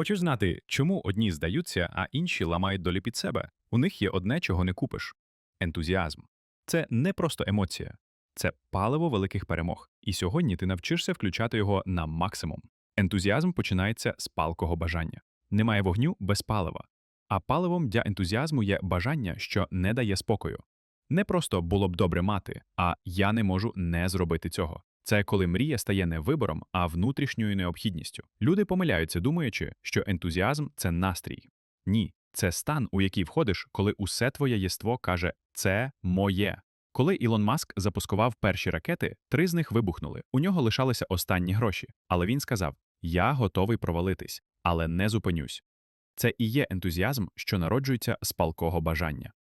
Хочеш знати, чому одні здаються, а інші ламають долі під себе? У них є одне, чого не купиш ентузіазм. Це не просто емоція, це паливо великих перемог. І сьогодні ти навчишся включати його на максимум. Ентузіазм починається з палкого бажання. Немає вогню без палива. А паливом для ентузіазму є бажання, що не дає спокою. Не просто було б добре мати, а я не можу не зробити цього. Це коли мрія стає не вибором, а внутрішньою необхідністю. Люди помиляються, думаючи, що ентузіазм це настрій. Ні, це стан, у який входиш, коли усе твоє єство каже це моє. Коли Ілон Маск запускував перші ракети, три з них вибухнули. У нього лишалися останні гроші. Але він сказав: Я готовий провалитись, але не зупинюсь. Це і є ентузіазм, що народжується з палкого бажання.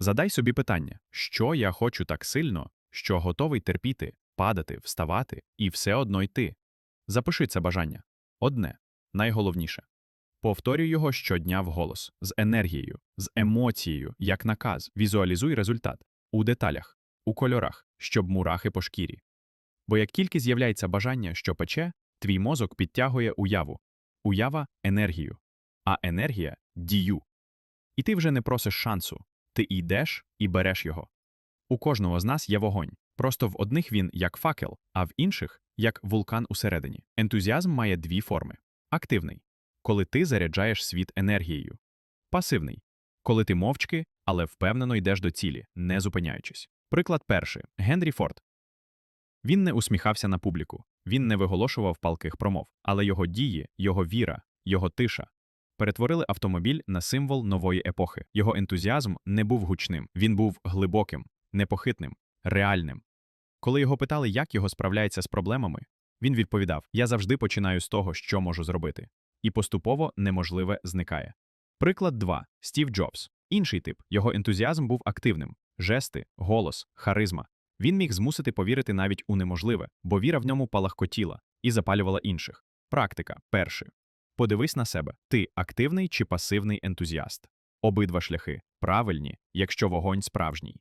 Задай собі питання, що я хочу так сильно, що готовий терпіти, падати, вставати і все одно йти. Запиши це бажання. Одне, найголовніше. Повторюй його щодня вголос, з енергією, з емоцією, як наказ. Візуалізуй результат у деталях, у кольорах, щоб мурахи по шкірі. Бо як тільки з'являється бажання, що пече, твій мозок підтягує уяву, уява енергію, а енергія дію. І ти вже не просиш шансу, ти йдеш і береш його. У кожного з нас є вогонь. Просто в одних він як факел, а в інших як вулкан усередині. Ентузіазм має дві форми: активний коли ти заряджаєш світ енергією, пасивний коли ти мовчки, але впевнено йдеш до цілі, не зупиняючись. Приклад перший Генрі Форд. Він не усміхався на публіку, він не виголошував палких промов, але його дії, його віра, його тиша перетворили автомобіль на символ нової епохи. Його ентузіазм не був гучним, він був глибоким, непохитним, реальним. Коли його питали, як його справляється з проблемами, він відповідав: Я завжди починаю з того, що можу зробити, і поступово неможливе зникає. Приклад 2. Стів Джобс. Інший тип. Його ентузіазм був активним: жести, голос, харизма. Він міг змусити повірити навіть у неможливе, бо віра в ньому палахкотіла і запалювала інших. Практика перший. Подивись на себе: ти активний чи пасивний ентузіаст. Обидва шляхи правильні, якщо вогонь справжній.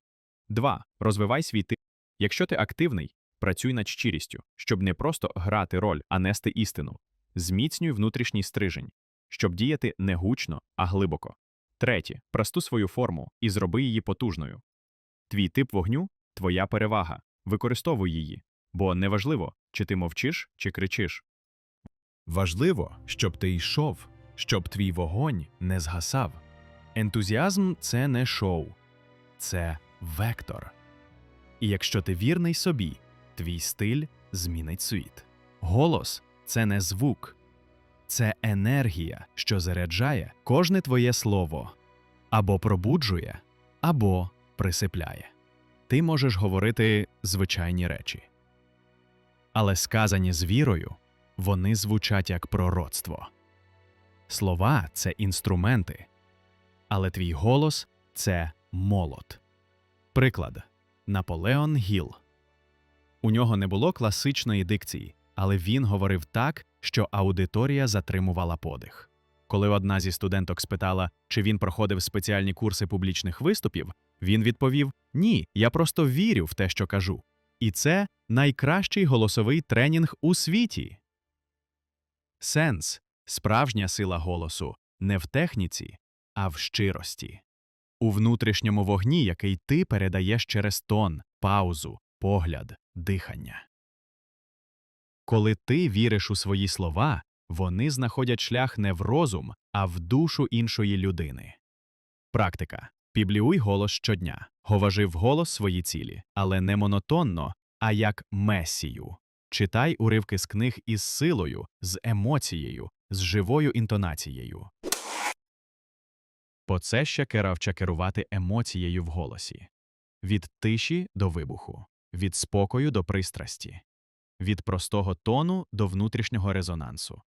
2. Розвивай свій тип. Якщо ти активний, працюй над щирістю, щоб не просто грати роль, а нести істину. Зміцнюй внутрішній стрижень, щоб діяти не гучно, а глибоко. Третє. Просту свою форму і зроби її потужною. Твій тип вогню твоя перевага. Використовуй її, бо неважливо, чи ти мовчиш, чи кричиш. Важливо, щоб ти йшов, щоб твій вогонь не згасав. Ентузіазм це не шоу, це вектор. І якщо ти вірний собі, твій стиль змінить світ. Голос це не звук, це енергія, що заряджає кожне твоє слово або пробуджує, або присипляє. Ти можеш говорити звичайні речі. Але сказані з вірою, вони звучать як пророцтво. Слова це інструменти, але твій голос це молот. Приклад Наполеон Гіл. У нього не було класичної дикції, але він говорив так, що аудиторія затримувала подих. Коли одна зі студенток спитала, чи він проходив спеціальні курси публічних виступів, він відповів: Ні, я просто вірю в те, що кажу. І це найкращий голосовий тренінг у світі. Сенс справжня сила голосу не в техніці, а в щирості. У внутрішньому вогні, який ти передаєш через тон, паузу, погляд, дихання. Коли ти віриш у свої слова, вони знаходять шлях не в розум, а в душу іншої людини. Практика. Пібліуй голос щодня, говори вголос свої цілі, але не монотонно, а як месію. Читай уривки з книг із силою, з емоцією, з живою інтонацією. Бо це ще керавча керувати емоцією в голосі від тиші до вибуху, від спокою до пристрасті, від простого тону до внутрішнього резонансу.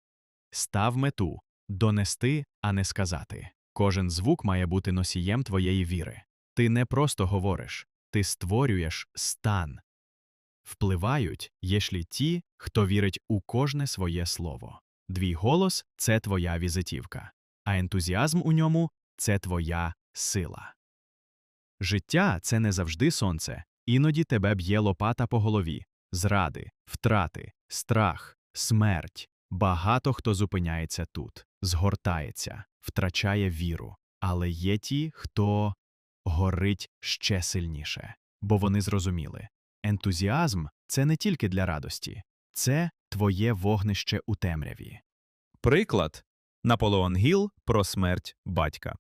Став мету донести, а не сказати. Кожен звук має бути носієм твоєї віри. Ти не просто говориш, ти створюєш стан. Впливають, єшлі ті, хто вірить у кожне своє слово. Твій голос це твоя візитівка, а ентузіазм у ньому це твоя сила. Життя це не завжди сонце, іноді тебе б'є лопата по голові, зради, втрати, страх, смерть. Багато хто зупиняється тут. згортається, втрачає віру. Але є ті, хто горить ще сильніше, бо вони зрозуміли. Ентузіазм це не тільки для радості, це твоє вогнище у темряві. Приклад Наполеон Гіл про смерть батька.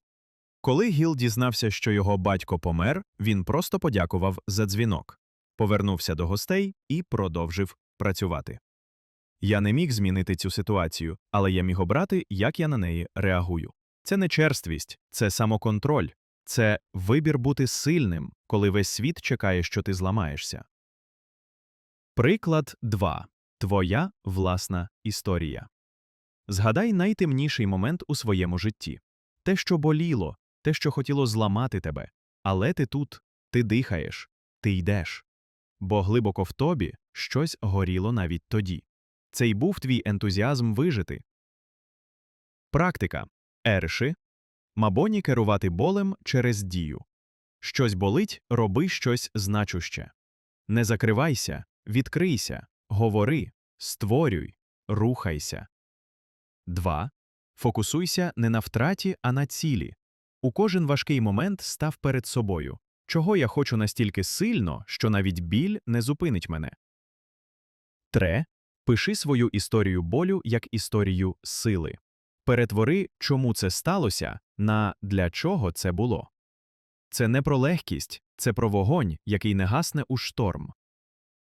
Коли Гіл дізнався, що його батько помер, він просто подякував за дзвінок, повернувся до гостей і продовжив працювати. Я не міг змінити цю ситуацію, але я міг обрати, як я на неї реагую. Це не черствість, це самоконтроль, це вибір бути сильним, коли весь світ чекає, що ти зламаєшся. Приклад 2. Твоя власна історія. Згадай найтемніший момент у своєму житті те, що боліло, те, що хотіло зламати тебе. Але ти тут, ти дихаєш, ти йдеш. Бо глибоко в тобі щось горіло навіть тоді. Це й був твій ентузіазм вижити. Практика. Ерши. Мабоні керувати болем через дію. Щось болить, роби щось значуще. Не закривайся, відкрийся, говори, створюй, рухайся. 2. Фокусуйся не на втраті, а на цілі. У кожен важкий момент став перед собою. Чого я хочу настільки сильно, що навіть біль не зупинить мене. 3. Пиши свою історію болю як історію сили. Перетвори, чому це сталося, на для чого це було. Це не про легкість, це про вогонь, який не гасне у шторм.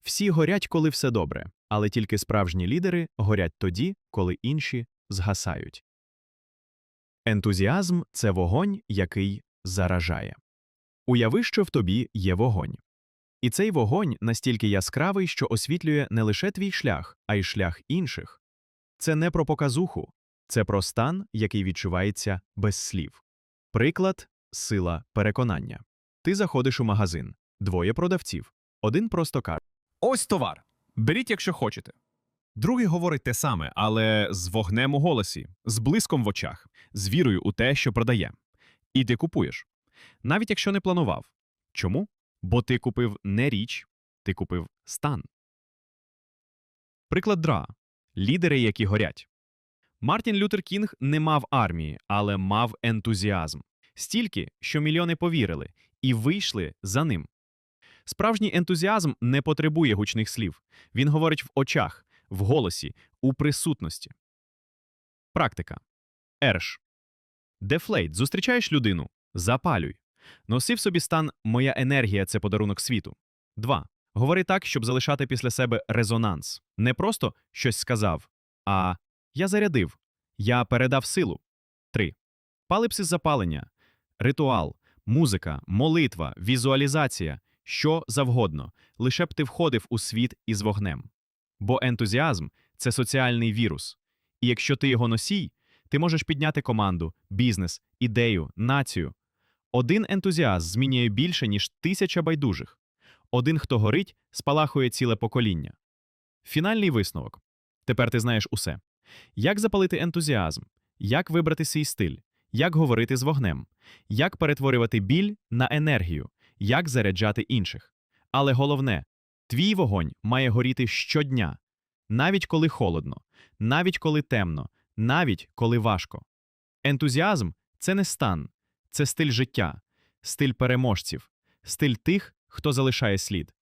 Всі горять, коли все добре, але тільки справжні лідери горять тоді, коли інші згасають. Ентузіазм це вогонь, який заражає. Уяви, що в тобі є вогонь. І цей вогонь настільки яскравий, що освітлює не лише твій шлях, а й шлях інших. Це не про показуху, це про стан, який відчувається без слів. Приклад сила переконання. Ти заходиш у магазин, двоє продавців. Один просто каже: Ось товар. Беріть, якщо хочете. Другий говорить те саме, але з вогнем у голосі, з блиском в очах, з вірою у те, що продає. І ти купуєш. Навіть якщо не планував. Чому? Бо ти купив не річ, ти купив стан. Приклад дра. Лідери, які горять. Мартін Лютер Кінг не мав армії, але мав ентузіазм. Стільки, що мільйони повірили і вийшли за ним. Справжній ентузіазм не потребує гучних слів. Він говорить в очах, в голосі, у присутності. Практика. Ерш. Дефлейт. Зустрічаєш людину. Запалюй. Носи в собі стан Моя енергія це подарунок світу. 2. Говори так, щоб залишати після себе резонанс. Не просто щось сказав, а я зарядив, я передав силу. 3. Палипсис запалення, ритуал, музика, молитва, візуалізація, що завгодно, лише б ти входив у світ із вогнем. Бо ентузіазм це соціальний вірус. І якщо ти його носій, ти можеш підняти команду, бізнес, ідею, націю. Один ентузіаст змінює більше, ніж тисяча байдужих. Один, хто горить, спалахує ціле покоління. Фінальний висновок. Тепер ти знаєш усе. Як запалити ентузіазм, як вибрати свій стиль, як говорити з вогнем, як перетворювати біль на енергію, як заряджати інших. Але головне, твій вогонь має горіти щодня, навіть коли холодно, навіть коли темно, навіть коли важко. Ентузіазм це не стан, це стиль життя, стиль переможців, стиль тих, хто залишає слід.